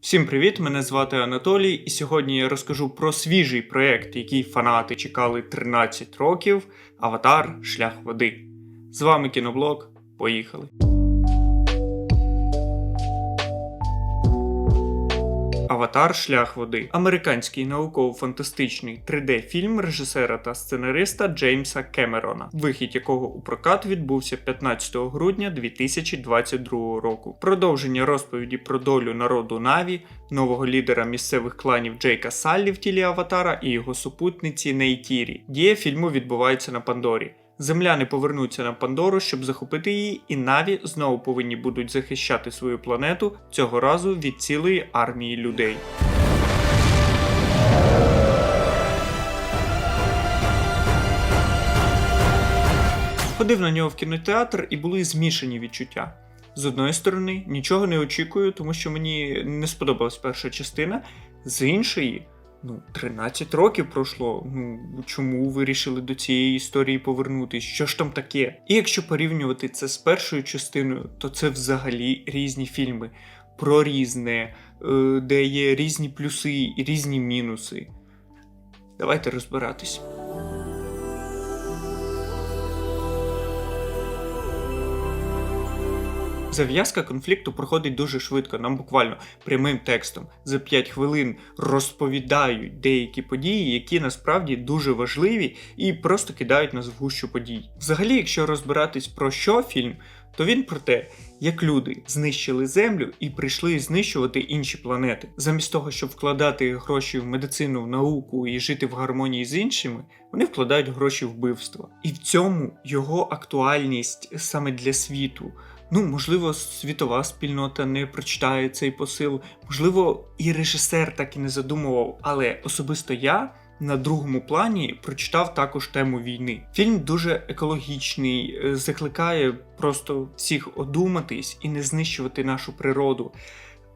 Всім привіт! Мене звати Анатолій, і сьогодні я розкажу про свіжий проект, який фанати чекали 13 років Аватар Шлях води. З вами кіноблог. Поїхали! Аватар Шлях води американський науково-фантастичний 3D-фільм режисера та сценариста Джеймса Кемерона, вихід якого у прокат відбувся 15 грудня 2022 року. Продовження розповіді про долю народу Наві, нового лідера місцевих кланів Джейка Саллі в тілі Аватара і його супутниці Нейтірі. Дія фільму відбувається на Пандорі. Земляни повернуться на Пандору, щоб захопити її, і Наві знову повинні будуть захищати свою планету цього разу від цілої армії людей. Ходив на нього в кінотеатр і були змішані відчуття. З одної сторони, нічого не очікую, тому що мені не сподобалась перша частина. З іншої, ну, 13 років пройшло. Ну чому ви вирішили до цієї історії повернутись? Що ж там таке? І якщо порівнювати це з першою частиною, то це взагалі різні фільми про різне, е, де є різні плюси і різні мінуси. Давайте розбиратись. Зав'язка конфлікту проходить дуже швидко, нам буквально прямим текстом за 5 хвилин розповідають деякі події, які насправді дуже важливі і просто кидають нас в гущу подій. Взагалі, якщо розбиратись про що фільм, то він про те, як люди знищили землю і прийшли знищувати інші планети. Замість того, щоб вкладати гроші в медицину, в науку і жити в гармонії з іншими, вони вкладають гроші в вбивство. І в цьому його актуальність саме для світу. Ну, можливо, світова спільнота не прочитає цей посил, можливо, і режисер так і не задумував, але особисто я. На другому плані прочитав також тему війни. Фільм дуже екологічний, е, закликає просто всіх одуматись і не знищувати нашу природу.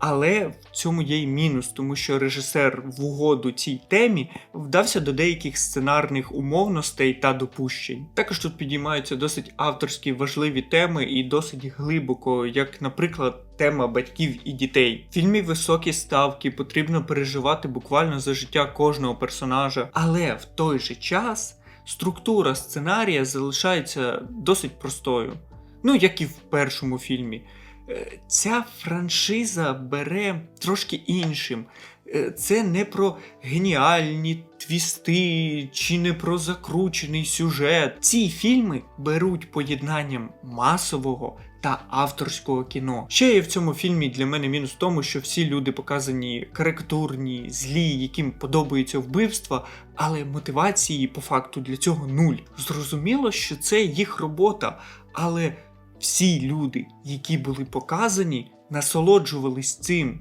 Але в цьому є й мінус, тому що режисер в угоду цій темі вдався до деяких сценарних умовностей та допущень. Також тут підіймаються досить авторські важливі теми і досить глибоко, як, наприклад, тема батьків і дітей. В фільмі високі ставки, потрібно переживати буквально за життя кожного персонажа, але в той же час структура сценарія залишається досить простою. Ну, як і в першому фільмі. Е, ця франшиза бере трошки іншим. Е, це не про геніальні твісти чи не про закручений сюжет. Ці фільми беруть поєднанням масового та авторського кіно. Ще є в цьому фільмі для мене мінус в тому, що всі люди показані карикатурні, злі, яким подобається вбивства, але мотивації по факту для цього нуль. Зрозуміло, що це їх робота, але всі люди, які були показані, насолоджувались цим,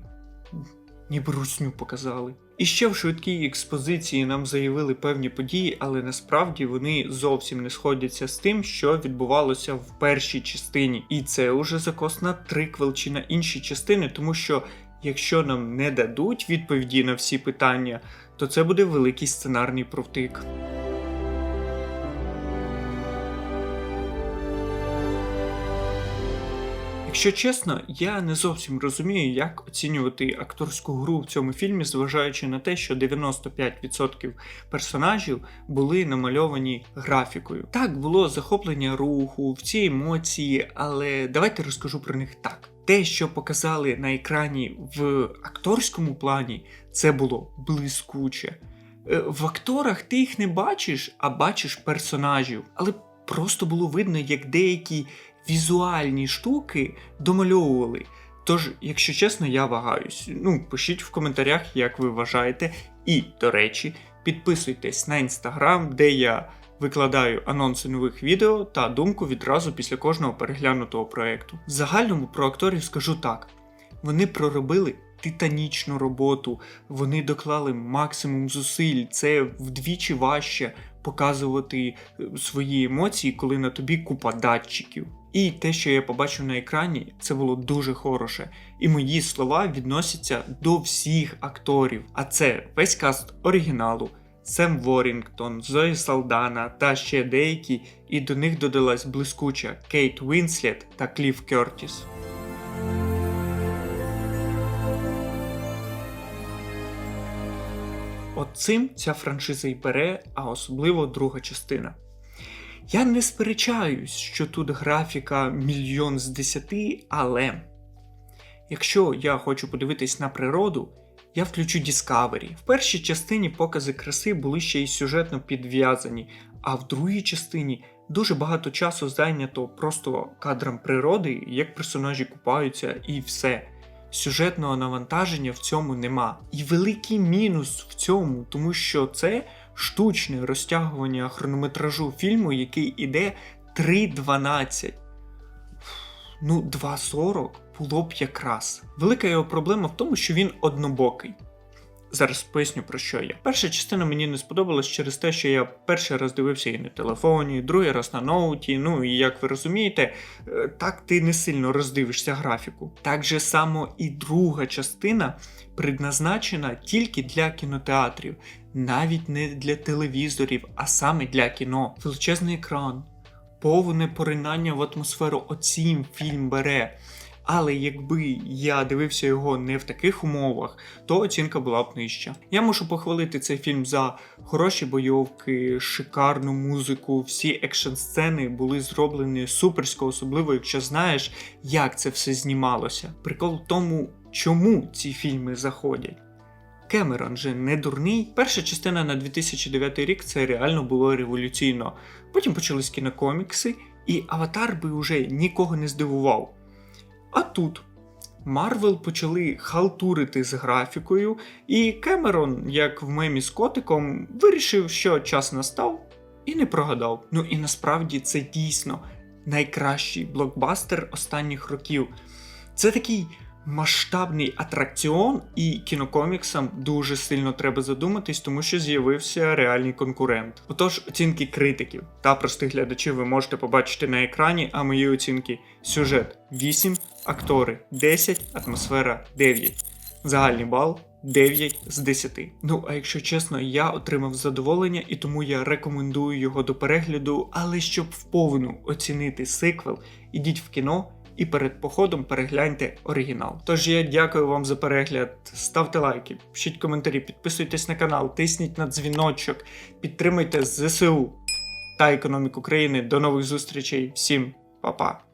ніби русню показали. І ще в швидкій експозиції нам заявили певні події, але насправді вони зовсім не сходяться з тим, що відбувалося в першій частині. І це уже закос на триквел чи на інші частини, тому що якщо нам не дадуть відповіді на всі питання, то це буде великий сценарний провтик. Якщо чесно, я не зовсім розумію, як оцінювати акторську гру в цьому фільмі, зважаючи на те, що 95% персонажів були намальовані графікою. Так, було захоплення руху, в ці емоції, але давайте розкажу про них так. Те, що показали на екрані в акторському плані, це було блискуче. Е, в акторах ти їх не бачиш, а бачиш персонажів. Але просто було видно, як деякі візуальні штуки домальовували. Тож, якщо чесно, я вагаюсь. Ну, пишіть в коментарях, як ви вважаєте. І, до речі, підписуйтесь на інстаграм, де я викладаю анонси нових відео та думку відразу після кожного переглянутого проєкту. В загальному про акторів скажу так: вони проробили титанічну роботу, вони доклали максимум зусиль, це вдвічі важче показувати е, свої емоції, коли на тобі купа датчиків. І те, що я побачив на екрані, це було дуже хороше. І мої слова відносяться до всіх акторів. А це весь каст оригіналу, Сем Ворінгтон, Зої Салдана та ще деякі, і до них додалась блискуча Кейт Вінслет та Кліф Кертіс. От цим ця франшиза й бере, а особливо друга частина. Я не сперечаюсь, що тут графіка мільйон з десяти, але якщо я хочу подивитись на природу, я включу Discovery. В першій частині покази краси були ще й сюжетно підв'язані, а в другій частині дуже багато часу зайнято просто кадром природи, як персонажі купаються, і все. Сюжетного навантаження в цьому нема. І великий мінус в цьому, тому що це штучне розтягування хронометражу фільму, який іде 3.12. Ну, 2.40 було б якраз. Велика його проблема в тому, що він однобокий. Зараз поясню про що я. Перша частина мені не сподобалась через те, що я перший раз дивився її на телефоні, другий раз на ноуті. Ну і як ви розумієте, е, так ти не сильно роздивишся графіку. Так же само і друга частина предназначена тільки для кінотеатрів, навіть не для телевізорів, а саме для кіно. Величезний екран, повне поринання в атмосферу оцім фільм бере. Але якби я дивився його не в таких умовах, то оцінка була б нижча. Я мушу похвалити цей фільм за хороші бойовки, шикарну музику. Всі екшн сцени були зроблені суперсько, особливо якщо знаєш, як це все знімалося. Прикол в тому, чому ці фільми заходять. Кемерон же не дурний. Перша частина на 2009 рік це реально було революційно. Потім почались кінокомікси, і аватар би уже нікого не здивував. А тут Марвел почали халтурити з графікою, і Кемерон, як в мемі з котиком, вирішив, що час настав і не прогадав. Ну і насправді це дійсно найкращий блокбастер останніх років. Це такий масштабний атракціон, і кінокоміксам дуже сильно треба задуматись, тому що з'явився реальний конкурент. Отож, оцінки критиків та простих глядачів ви можете побачити на екрані, а мої оцінки сюжет 8, актори 10, атмосфера 9. Загальний бал 9 з 10. Ну, а якщо чесно, я отримав задоволення і тому я рекомендую його до перегляду, але щоб вповну оцінити сиквел, ідіть в кіно і перед походом перегляньте оригінал. Тож я дякую вам за перегляд. Ставте лайки, пишіть коментарі, підписуйтесь на канал, тисніть на дзвіночок, підтримуйте ЗСУ та економіку країни. До нових зустрічей. Всім па-па!